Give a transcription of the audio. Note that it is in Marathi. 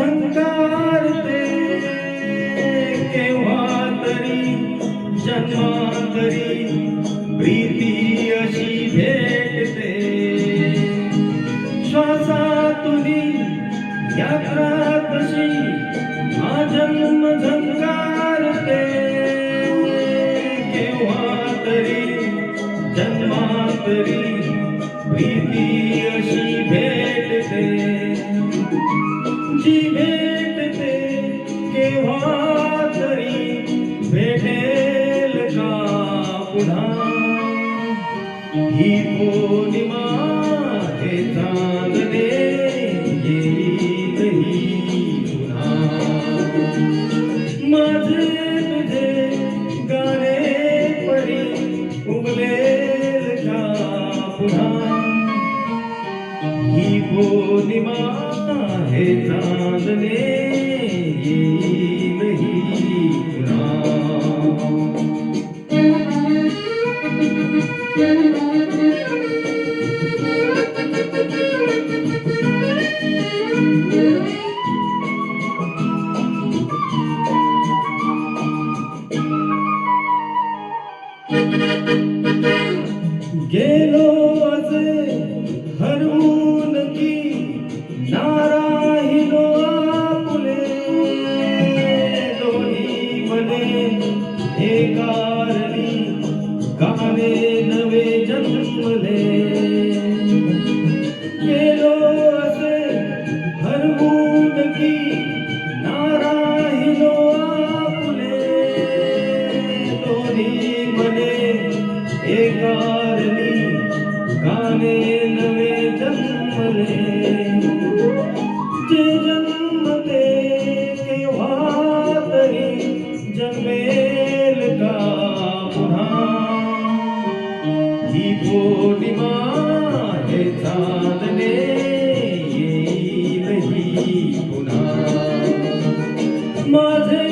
संकारते केव्हा तरी जन्मांतरी प्रीती अशी भेटते. श्वासातुनी यात्रा तशी आजन्म झंकारते भेटेल का पुन्हा? ही पौर्णिमा हे चांदणे येईल ही पुन्हा? माझे तुझे गाणे परी उमलेल का पुन्हा? ही पौर्णिमा हे चांदणे हरवून की नाराहिलो आपुले दोन्ही मने एका एक गाने नवे जन्म के वातरी जमेल का पुनः ही है चांदने ये नहीं पुनः माझे